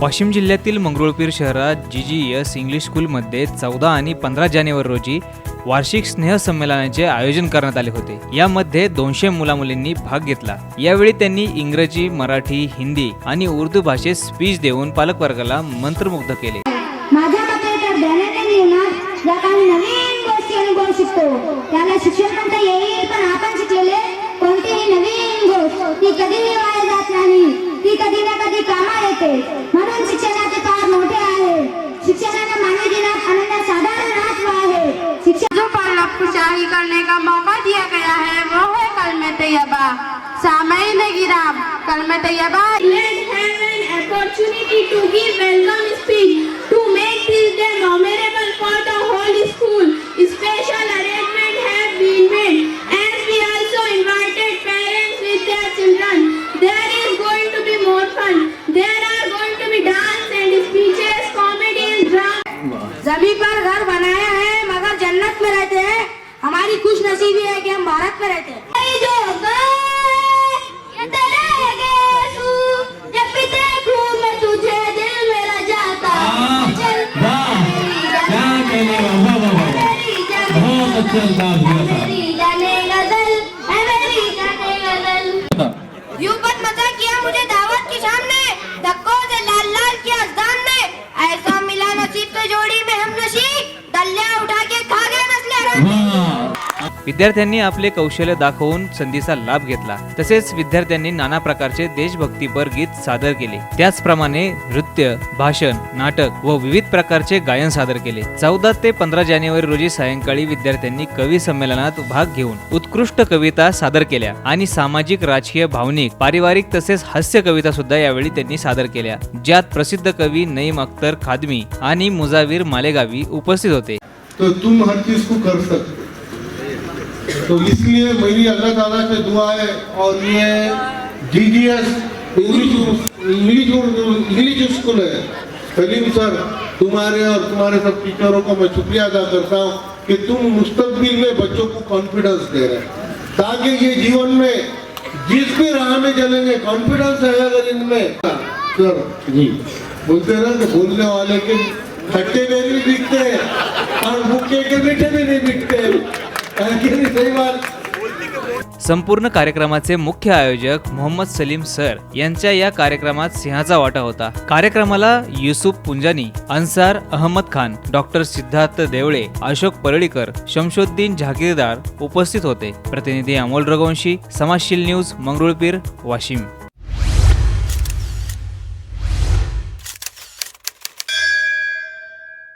वाशिम जिल्ह्यातील मंगरुळपीर शहरात जी G S English स्कूलमध्ये चौदा आणि पंधरा जानेवारी रोजी वार्षिक स्नेह संमेलनाचे आयोजन करण्यात आले होते. यामध्ये दोनशे मुलामुलींनी भाग घेतला. यावेळी त्यांनी इंग्रजी मराठी हिंदी आणि उर्दू भाषेत स्पीच देऊन पालकवर्गाला मंत्रमुग्ध केले. माझ्या मते तर दैनंदिन जीवनात ज्या काही नवीन गोष्टी अनुभव शिकतो त्याला शिक्षण म्हणता येईल. कधी कामा येते. म्हणून शिक्षणाचे फार मोठे आहे. शिक्षणाने मानवी जीवनात अनन्य साधारण महत्व आहे. शिक्षण जो पर खुशाही करने का मौका दिया गया है वो है कलमे तैयबा सामईन गिराम कलमे Taiba Let's have an opportunity to give welcome drama. जमी पर घर बनाया है मगर जन्नत में रहते हैं। हमारी खुश नसीबी है कि हम भारत में रहते हैं। बहुत अच्छा विद्यार्थ्यांनी आपले कौशल्य दाखवून संधीचा लाभ घेतला. तसेच विद्यार्थ्यांनी नाना प्रकारचे देशभक्तीपर गीत सादर केले. त्याचप्रमाणे नृत्य भाषण नाटक व विविध प्रकारचे गायन सादर केले. चौदा ते पंधरा जानेवारी रोजी सायंकाळी विद्यार्थ्यांनी कवी संमेलनात भाग घेऊन उत्कृष्ट कविता सादर केल्या आणि सामाजिक राजकीय भावनिक पारिवारिक तसेच हास्य कविता सुद्धा यावेळी त्यांनी सादर केल्या ज्यात प्रसिद्ध कवी नईम अख्तर खादमी आणि मुजावीर मालेगावी उपस्थित होते. तो तुम हर चीज को कर सकते हो. तो इसलिए मेरी अल्लाह ताला से दुआ है और ये G G S English school है, सलीम सर, तुम्हारे और तुम्हारे सब टीचरों को मैं शुक्रिया अदा करता हूँ कि तुम मुस्तकबिल में बच्चों को कॉन्फिडेंस दे रहे ताकि ये जीवन में जिस भी राह में चलेंगे कॉन्फिडेंस है अगर इनमें। सर, जी, बोलते ना कि बोलने वाले के खट्टे में भी बिकते हैं और भूखे के मीठे में नहीं बिकते हैं संपूर्ण कार्यक्रमाचे मुख्य आयोजक मोहम्मद सलीम सर यांच्या या कार्यक्रमात सिंहाचा वाटा होता. कार्यक्रमाला युसुफ पुंजानी अन्सार अहमद खान डॉक्टर सिद्धार्थ देवळे अशोक परळीकर शमशुद्दीन झाकीरदार उपस्थित होते. प्रतिनिधी अमोल रघुवंशी समाजशील न्यूज मंगरुळपीर वाशिम.